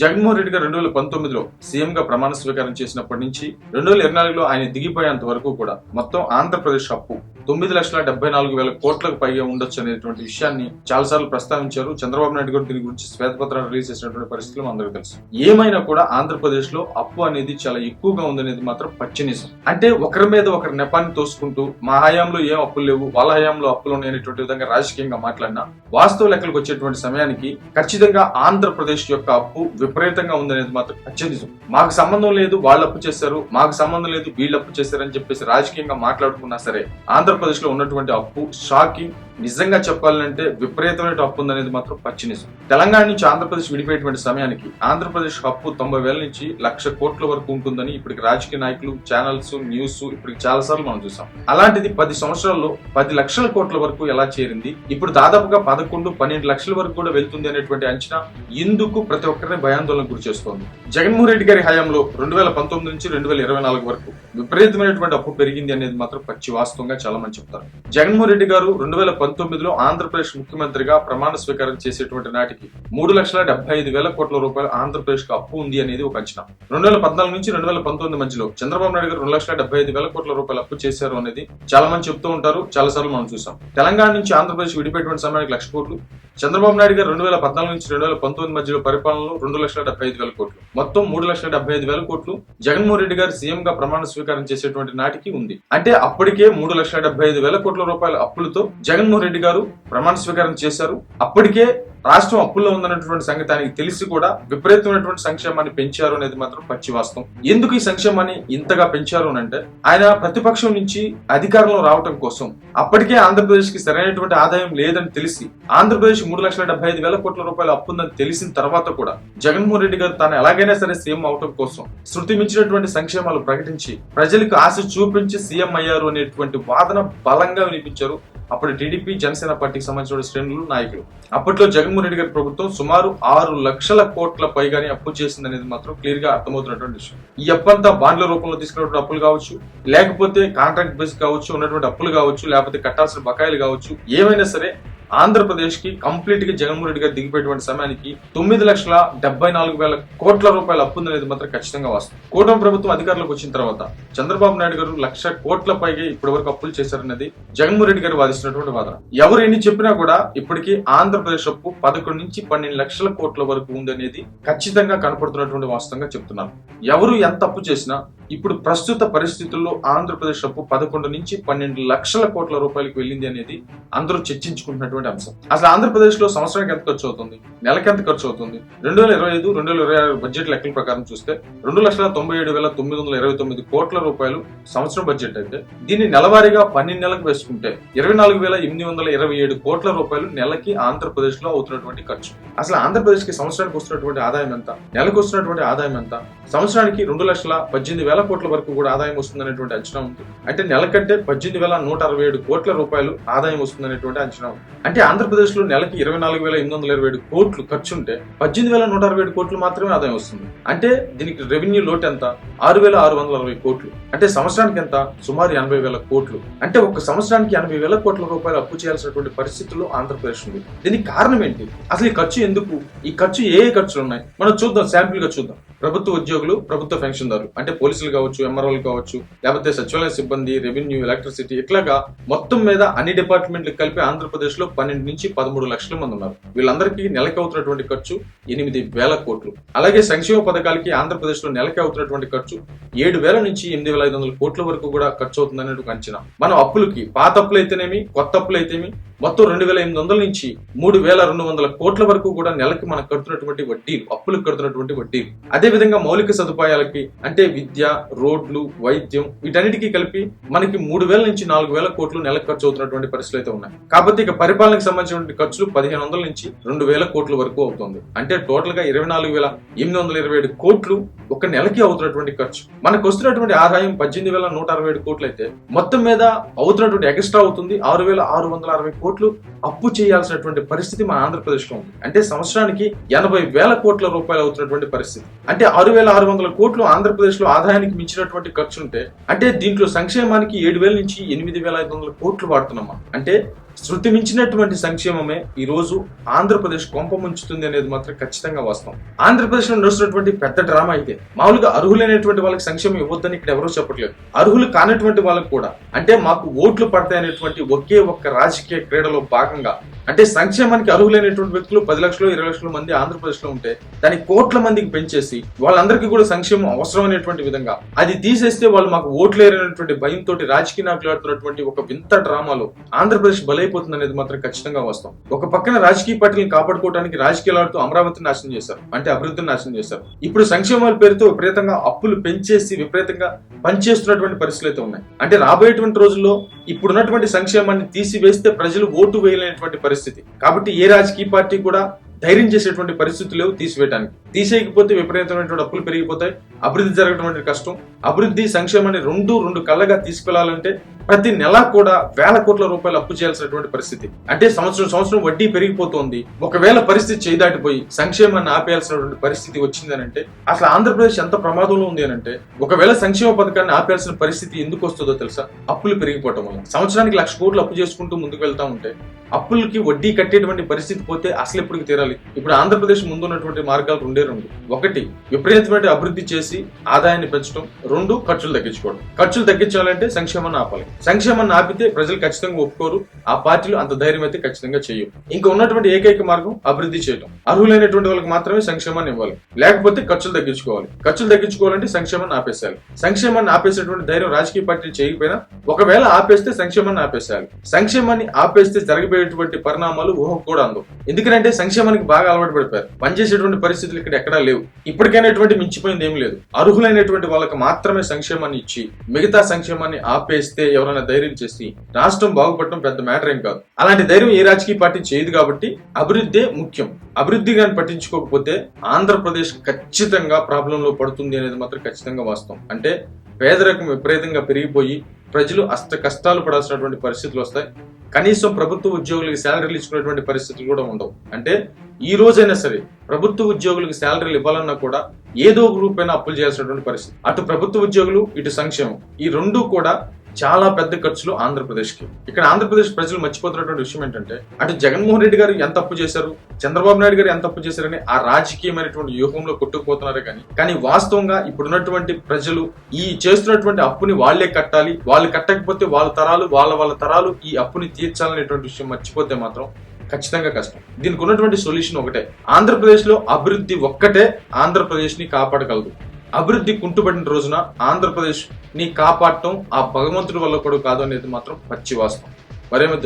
జగన్మోహన్ రెడ్డి గారు రెండు వేల పంతొమ్మిదిలో సీఎం గా ప్రమాణ స్వీకారం చేసినప్పటి నుంచి రెండు వేల ఇరవై నాలుగులో ఆయన దిగిపోయేంత వరకు కూడా మొత్తం ఆంధ్రప్రదేశ్ అప్పు తొమ్మిది లక్షల డెబ్బై నాలుగు వేల కోట్లకు పైగా ఉండొచ్చు అనేటువంటి విషయాన్ని చాలాసార్లు ప్రస్తావించారు. చంద్రబాబు నాయుడు గారు దీని గురించి శ్వేతపత్రాలు రిలీజ్ చేసినటువంటి పరిస్థితులు అందరికీ తెలుసు. ఏమైనా కూడా ఆంధ్రప్రదేశ్లో అప్పు అనేది చాలా ఎక్కువగా ఉందనేది మాత్రం పచ్చినిజం. అంటే ఒకరి మీద ఒకరి నెపాన్ని తోసుకుంటూ మా హయాంలో ఏం అప్పులు లేవు వాళ్ళ హయాంలో అప్పులు ఉన్నాయనేటువంటి విధంగా రాజకీయంగా మాట్లాడినా వాస్తవ లెక్కలకు వచ్చేటువంటి సమయానికి ఖచ్చితంగా ఆంధ్రప్రదేశ్ యొక్క అప్పు విపరీతంగా ఉందనేది మాత్రం పచ్చినిజం మాకు సంబంధం లేదు వాళ్ళు అప్పు చేశారు మాకు సంబంధం లేదు వీళ్ళు అప్పు చేశారని చెప్పేసి రాజకీయంగా మాట్లాడుకున్నా సరే ఆంధ్రప్రదేశ్లో ఉన్నటువంటి అప్పు షాకింగ్ నిజంగా చెప్పాలంటే విపరీతమైన అప్పు ఉందనేది మాత్రం పచ్చినిజం తెలంగాణ నుంచి ఆంధ్రప్రదేశ్ విడిపోయేటువంటి సమయానికి ఆంధ్రప్రదేశ్ అప్పు తొంభై వేల నుంచి లక్ష కోట్ల వరకు ఉంటుందని ఇప్పటికి రాజకీయ నాయకులు ఛానల్స్ న్యూస్ ఇప్పటికి చాలా సార్లు మనం చూసాం. అలాంటిది పది సంవత్సరాల్లో పది లక్షల కోట్ల వరకు ఎలా చేరింది? ఇప్పుడు దాదాపుగా పదకొండు పన్నెండు లక్షల వరకు కూడా వెళ్తుంది అనేటువంటి అంచనా ఇందుకు ప్రతి ఒక్కరిని భయం భయాందోళనకు గురి చేస్తోంది. జగన్మోహన్ రెడ్డి గారి హయాంలో రెండు వేల పంతొమ్మిది నుంచి రెండు వేల ఇరవై నాలుగు వరకు విపరీతమైనటువంటి అప్పు పెరిగింది అనేది మాత్రం పచ్చి వాస్తవంగా చాలా మంది చెప్తారు. జగన్మోహన్ రెడ్డి గారు రెండు వేల పంతొమ్మిదిలో ఆంధ్రప్రదేశ్ ముఖ్యమంత్రిగా ప్రమాణ స్వీకారం చేసేటువంటి నాటికి మూడు లక్షల డెబ్బై ఐదు వేల కోట్ల రూపాయలు ఆంధ్రప్రదేశ్కు అప్పు ఉంది అనేది ఒక అంచనా. రెండు వేల పద్నాలుగు నుంచి రెండు వేల పంతొమ్మిది మధ్యలో చంద్రబాబు నాయుడు గారు రెండు లక్షల డెబ్బై ఐదు వేల కోట్ల రూపాయలు అప్పు చేశారు అనేది చాలా మంది చెప్తూ ఉంటారు చాలా సార్లు మనం చూసాం. తెలంగాణ నుంచి ఆంధ్రప్రదేశ్ విడిపోయేటువంటి సమయానికి లక్ష కోట్లు చంద్రబాబు నాయుడు గారు రెండు వేల పద్నాలుగు నుంచి రెండు వేల పంతొమ్మిది మధ్యలో పరిపాలనలో రెండు లక్షల డెబ్బై ఐదు వేల కోట్లు. మొత్తం మూడు లక్షల డెబ్బై ఐదు వేల కోట్లు జగన్మోహన్ రెడ్డి గారు సీఎం గా ప్రమాణ స్వీకారం చేసేటువంటి నాటికి ఉంది. అంటే అప్పటికే మూడు లక్షల డెబ్బై ఐదు వేల కోట్ల రూపాయల అప్పులతో జగన్మోహన్ రెడ్డి గారు ప్రమాణ స్వీకారం చేశారు. అప్పటికే రాష్ట్రం అప్పుల్లో ఉందన్నటువంటి సంగతి ఆయనకి తెలిసి కూడా విపరీతమైనటువంటి సంక్షేమాన్ని పెంచారు అనేది మాత్రం పచ్చి వాస్తవం. ఎందుకు ఈ సంక్షేమాన్ని ఇంతగా పెంచారు అని అంటే ఆయన ప్రతిపక్షం నుంచి అధికారంలో రావటం కోసం. అప్పటికే ఆంధ్రప్రదేశ్కి సరైనటువంటి ఆదాయం లేదని తెలిసి ఆంధ్రప్రదేశ్ మూడు లక్షల డెబ్బై ఐదు వేల కోట్ల రూపాయలు అప్పు ఉందని తెలిసిన తర్వాత కూడా జగన్మోహన్ రెడ్డి గారు తాను ఎలాగైనా సరే సీఎం అవటం కోసం శృతి మించినటువంటి సంక్షేమాలు ప్రకటించి ప్రజలకు ఆశ చూపించి సీఎం అయ్యారు అనేటువంటి వాదన బలంగా వినిపించారు అప్పుడు టీడీపీ జనసేన పార్టీకి సంబంధించిన శ్రేణులు నాయకులు. అప్పట్లో జగన్మోహన్ రెడ్డి గారి ప్రభుత్వం సుమారు ఆరు లక్షల కోట్ల పైగానే అప్పు చేసింది అనేది మాత్రం క్లియర్గా అర్థమవుతున్నటువంటి విషయం. ఈ అప్పంతా బాండ్ల రూపంలో తీసుకున్నటువంటి అప్పులు కావచ్చు లేకపోతే కాంట్రాక్ట్ బేస్ కావచ్చు ఉన్నటువంటి అప్పులు కావచ్చు లేకపోతే కట్టాల్సిన బకాయిలు కావచ్చు ఏమైనా సరే ఆంధ్రప్రదేశ్కి కంప్లీట్గా జగన్మోహన్ రెడ్డి గారు దిగిపోయేటువంటి సమయానికి తొమ్మిది లక్షల డెబ్బై నాలుగు వేల కోట్ల రూపాయల అప్పు అనేది మాత్రం ఖచ్చితంగా వస్తుంది. కూటమి ప్రభుత్వం అధికారంలోకి వచ్చిన తర్వాత చంద్రబాబు నాయుడు గారు లక్ష కోట్ల పైగా ఇప్పటి వరకు అప్పులు చేశారనేది జగన్మోహన్ రెడ్డి గారు వాదిస్తున్నటువంటి వాదన. ఎవరు ఎన్ని చెప్పినా కూడా ఇప్పటికీ ఆంధ్రప్రదేశ్ అప్పు పదకొండు నుంచి పన్నెండు లక్షల కోట్ల వరకు ఉందనేది ఖచ్చితంగా కనపడుతున్నటువంటి వాస్తవంగా చెప్తున్నారు ఎవరు ఎంత అప్పు చేసినా ఇప్పుడు ప్రస్తుత పరిస్థితుల్లో ఆంధ్రప్రదేశ్ అప్పు పదకొండు నుంచి పన్నెండు లక్షల కోట్ల రూపాయలకు వెళ్ళింది అనేది అందరూ చర్చించుకుంటున్నటువంటి అంశం. అసలు ఆంధ్రప్రదేశ్లో సంవత్సరానికి ఎంత ఖర్చు అవుతుంది? నెలకి ఎంత ఖర్చు అవుతుంది? రెండు వేల ఇరవై ఐదు రెండు వేల ఇరవై ఆరు బడ్జెట్ లెక్కల ప్రకారం చూస్తే రెండు లక్షల తొంభై ఏడు వేల తొమ్మిది వందల ఇరవై తొమ్మిది కోట్ల రూపాయలు సంవత్సరం బడ్జెట్ అయితే దీన్ని నెలవారీగా పన్నెండు నెలలకు వేసుకుంటే ఇరవై నాలుగు వేల ఎనిమిది వందల ఇరవై ఏడు కోట్ల రూపాయలు నెలకి ఆంధ్రప్రదేశ్లో అవుతున్నటువంటి ఖర్చు. అసలు ఆంధ్రప్రదేశ్కి సంవత్సరానికి వస్తున్నటువంటి ఆదాయం ఎంత? నెలకు వస్తున్నటువంటి ఆదాయం ఎంత? సంవత్సరానికి రెండు లక్షల పద్దెనిమిది వేల కోట్ల వరకు కూడా ఆదాయం వస్తుందనేటువంటి అంచనా ఉంది. అంటే నెల కంటే పద్దెనిమిది వేల నూట అరవై ఏడు కోట్ల రూపాయలు ఆదాయం వస్తుందనేటువంటి అంచనా ఉంది. అంటే ఆంధ్రప్రదేశ్లో నెలకి ఇరవై నాలుగు వేల ఎనిమిది వందల ఇరవై ఏడు కోట్లు ఖర్చు ఉంటే పద్దెనిమిది వేల నూట అరవై ఏడు కోట్లు మాత్రమే ఆదాయం వస్తుంది. అంటే దీనికి రెవెన్యూ లోటు ఎంత? ఆరు వేల ఆరు వందల అరవై కోట్లు. అంటే సంవత్సరానికి ఎంత? సుమారు ఎనభై వేల కోట్లు. అంటే ఒక సంవత్సరానికి ఎనభై వేల కోట్ల రూపాయలు అప్పు చేయాల్సినటువంటి పరిస్థితుల్లో ఆంధ్రప్రదేశ్ ఉంది. దీనికి కారణం ఏంటి? అసలు ఈ ఖర్చు ఎందుకు? ఈ ఖర్చు ఏ ఏ ఖర్చులు ఉన్నాయి? మనం చూద్దాం శాంపుల్గా చూద్దాం. ప్రభుత్వ ఉద్యోగులు ప్రభుత్వ పెన్షన్దారులు అంటే పోలీసులు కావచ్చు ఎంఆర్ఓలు కావచ్చు లేకపోతే సచివాలయ సిబ్బంది రెవెన్యూ ఎలక్ట్రిసిటీ ఇట్లాగా మొత్తం మీద అన్ని డిపార్ట్మెంట్లు కలిపి ఆంధ్రప్రదేశ్లో పన్నెండు నుంచి పదమూడు లక్షల మంది ఉన్నారు. వీళ్ళందరికీ నెలకి అవుతున్నటువంటి ఖర్చు ఎనిమిది వేల కోట్లు. అలాగే సంక్షేమ పథకాలకి ఆంధ్రప్రదేశ్లో నెలకి అవుతున్నటువంటి ఖర్చు ఏడు వేల నుంచి ఎనిమిది వేల ఐదు వందల కోట్ల వరకు కూడా ఖర్చు అవుతుందనే అంచనా. మనం అప్పులకి పాత అప్పులు అయితేనేమి కొత్త అప్పులు అయితేమి మొత్తం రెండు వేల ఎనిమిది వందల నుంచి మూడు వేల రెండు వందల కోట్ల వరకు కూడా నెలకి మనం కడుతున్నటువంటి వడ్డీలు అప్పులకు కడుతున్నటువంటి వడ్డీలు. అదే విధంగా మౌలిక సదుపాయాలకి అంటే విద్య రోడ్లు వైద్యం వీటన్నిటికీ కలిపి మనకి మూడు వేల నుంచి నాలుగు వేల కోట్లు నెలకు ఖర్చు అవుతున్నటువంటి పరిస్థితులు అయితే ఉన్నాయి. కాబట్టి ఇక పరిపాలనకు సంబంధించినటువంటి ఖర్చులు పదిహేను వందల నుంచి రెండు వేల కోట్ల వరకు అవుతుంది. అంటే టోటల్గా ఇరవై నాలుగు వేల ఎనిమిది వందల ఇరవై ఏడు కోట్లు ఒక నెలకి అవుతున్నటువంటి ఖర్చు. మనకు వస్తున్నటువంటి ఆదాయం పద్దెనిమిది వేల నూట అరవై ఏడు కోట్లు అయితే మొత్తం మీద అవుతున్నటువంటి ఎక్స్ట్రా అవుతుంది. ఆరు వేల ఆరు వందల అరవై కోట్లు అప్పు చేయాల్సినటువంటి పరిస్థితి మన ఆంధ్రప్రదేశ్లో ఉంది. అంటే సంవత్సరానికి ఎనభై వేల కోట్ల రూపాయలు అవుతున్నటువంటి పరిస్థితి. అంటే ఆరు వేల ఆరు వందల కోట్లు ఆంధ్రప్రదేశ్లో ఆదాయానికి మించినటువంటి ఖర్చు ఉంటే అంటే దీంట్లో సంక్షేమానికి ఏడు వేల నుంచి ఎనిమిది వేల ఐదు వందల కోట్లు వాడుతున్నాం అంటే శృతి మించినటువంటి సంక్షేమమే ఈ రోజు ఆంధ్రప్రదేశ్ కొంప ముంచుతుంది అనేది మాత్రం ఖచ్చితంగా వాస్తవం. ఆంధ్రప్రదేశ్లో నడుస్తున్నటువంటి పెద్ద డ్రామా అయితే మామూలుగా అర్హులైనటువంటి వాళ్ళకి సంక్షేమం ఇవ్వద్దని ఇక్కడ ఎవరూ చెప్పట్లేదు. అర్హులు కానటువంటి వాళ్ళకు కూడా అంటే మాకు ఓట్లు పడతాయనేటువంటి ఒకే ఒక్క రాజకీయ క్రీడలో భాగంగా అంటే సంక్షేమానికి అర్హులైనటువంటి వ్యక్తులు పది లక్షలు ఇరవై లక్షల మంది ఆంధ్రప్రదేశ్లో ఉంటే దాన్ని కోట్ల మందికి పెంచేసి వాళ్ళందరికీ కూడా సంక్షేమం అవసరమైనటువంటి విధంగా అది తీసేస్తే వాళ్ళు మాకు ఓట్లేరనేటువంటి భయంతో రాజకీయ నాయకులు ఆడుతున్నటువంటి ఒక వింత డ్రామాలో ఆంధ్రప్రదేశ్ బలైపోతుంది అనేది మాత్రం ఖచ్చితంగా వస్తాం ఒక పక్కన రాజకీయ పార్టీలను కాపాడుకోవడానికి రాజకీయాలు ఆడుతూ అమరావతిని నాశనం చేశారు. అంటే అభివృద్ధిని నాశనం చేశారు. ఇప్పుడు సంక్షేమాల పేరుతో విపరీతంగా అప్పులు పెంచేసి విపరీతంగా పనిచేస్తున్నటువంటి పరిస్థితులు అయితే ఉన్నాయి. అంటే రాబోయేటువంటి రోజుల్లో ఇప్పుడున్నటువంటి సంక్షేమాన్ని తీసివేస్తే ప్రజలు ఓటు వేయలేనటువంటి పరిస్థితి. కాబట్టి ఏ రాజకీయ పార్టీ కూడా ధైర్యం చేసేటువంటి పరిస్థితులు లేవు తీసివేయడానికి తీసేయకపోతే విపరీతమైనటువంటి అప్పులు పెరిగిపోతాయి. అభివృద్ధి జరగడం అనేది కష్టం. అభివృద్ధి సంక్షేమాన్ని రెండు రెండు కళ్ళగా తీసుకెళ్ళాలంటే ప్రతి నెల కూడా వేల కోట్ల రూపాయలు అప్పు చేయాల్సినటువంటి పరిస్థితి. అంటే సంవత్సరం సంవత్సరం వడ్డీ పెరిగిపోతుంది. ఒకవేళ పరిస్థితి చేదాటిపోయి సంక్షేమాన్ని ఆపేయాల్సినటువంటి పరిస్థితి వచ్చిందనంటే అసలు ఆంధ్రప్రదేశ్ ఎంత ప్రమాదంలో ఉంది అంటే ఒకవేళ సంక్షేమ పథకాన్ని ఆపేయాల్సిన పరిస్థితి ఎందుకు వస్తుందో తెలుసా? అప్పులు పెరిగిపోవటం వల్ల. సంవత్సరానికి లక్ష కోట్లు అప్పు చేసుకుంటూ ముందుకు వెళ్తా ఉంటే అప్పులకి వడ్డీ కట్టేటువంటి పరిస్థితి పోతే అసలు ఎప్పటికి తీరాలి? ఇప్పుడు ఆంధ్రప్రదేశ్ ముందున్నటువంటి మార్గాలు రెండే రెండు. ఒకటి విపరీతమైన అభివృద్ధి చేసి ఆదాయాన్ని పెంచడం. రెండు ఖర్చులు తగ్గించుకోవడం. ఖర్చులు తగ్గించాలంటే సంక్షేమాన్ని ఆపాలి. సంక్షేమాన్ని ఆపితే ప్రజలు ఖచ్చితంగా ఒప్పుకోరు. ఆ పార్టీలు అంత ధైర్యం అయితే ఖచ్చితంగా చేయవు ఇంకా ఉన్నటువంటి ఏకైక మార్గం అభివృద్ధి చేయడం అర్హులైనటువంటి వాళ్ళకి మాత్రమే సంక్షేమాన్ని ఇవ్వాలి. లేకపోతే ఖర్చులు తగ్గించుకోవాలి. ఖర్చులు తగ్గించుకోవాలంటే సంక్షేమాన్ని ఆపేసాలి సంక్షేమాన్ని ఆపేసేటువంటి ధైర్యం రాజకీయ పార్టీలు చేయకపోయినా ఒకవేళ ఆపేస్తే సంక్షేమాన్ని ఆపేసాలి సంక్షేమాన్ని ఆపేస్తే జరగబోయేటువంటి పరిణామాలు ఊహకు కూడా అందవు. ఎందుకంటే సంక్షేమానికి బాగా అలవాటు పడిపోయారు. పనిచేసేటువంటి పరిస్థితులు ఇక్కడ ఎక్కడా లేవు. ఇప్పటికైనటువంటి మించిపోయింది ఏం లేదు. అర్హులైనటువంటి వాళ్ళకి మాత్రమే సంక్షేమాన్ని ఇచ్చి మిగతా సంక్షేమాన్ని ఆపేస్తే ఎవరైనా ధైర్యం చేసి రాష్ట్రం బాగుపడటం పెద్ద మ్యాటర్ ఏం కాదు. అలాంటి ధైర్యం ఏ రాజకీయ పార్టీ చేయదు కాబట్టి అభివృద్ధి ముఖ్యం. అభివృద్ధి కానీ పట్టించుకోకపోతే ఆంధ్రప్రదేశ్ ఖచ్చితంగా ప్రాబ్లంలో పడుతుంది అనేది మాత్రం ఖచ్చితంగా వాస్తవం. అంటే పేదరికం విపరీతంగా పెరిగిపోయి ప్రజలు అష్ట కష్టాలు పడాల్సినటువంటి పరిస్థితులు వస్తాయి. కనీసం ప్రభుత్వ ఉద్యోగులకి శాలరీలు ఇచ్చుకునేటువంటి పరిస్థితులు కూడా ఉండవు. అంటే ఈ రోజైనా సరే ప్రభుత్వ ఉద్యోగులకు శాలరీలు ఇవ్వాలన్నా కూడా ఏదో ఒక రూపైనా అప్పులు చేయాల్సినటువంటి పరిస్థితి. అటు ప్రభుత్వ ఉద్యోగులు ఇటు సంక్షేమం. ఈ రెండు కూడా చాలా పెద్ద ఖర్చులు ఆంధ్రప్రదేశ్కి. ఇక్కడ ఆంధ్రప్రదేశ్ ప్రజలు మర్చిపోతున్నటువంటి విషయం ఏంటంటే అటు జగన్మోహన్ రెడ్డి గారు ఎంత అప్పు చేశారు చంద్రబాబు నాయుడు గారు ఎంత అప్పు చేశారని ఆ రాజకీయమైనటువంటి వ్యూహంలో కొట్టుకుపోతున్నారు కానీ కానీ వాస్తవంగా ఇప్పుడున్నటువంటి ప్రజలు ఈ చేస్తున్నటువంటి అప్పుని వాళ్ళే కట్టాలి వాళ్ళు కట్టకపోతే వాళ్ళ తరాలు వాళ్ళ వాళ్ళ తరాలు ఈ అప్పుని తీర్చాలనేటువంటి విషయం మర్చిపోతే మాత్రం ఖచ్చితంగా కష్టం. దీనికి ఉన్నటువంటి సొల్యూషన్ ఒకటే. ఆంధ్రప్రదేశ్లో అభివృద్ధి ఒక్కటే ఆంధ్రప్రదేశ్ని కాపాడగలదు. అభివృద్ధి కుంటుపడిన రోజున ఆంధ్రప్రదేశ్ని కాపాడటం ఆ భగవంతుడి వల్ల కూడా కాదు అనేది మాత్రం పచ్చి వాస్తవం మరేమో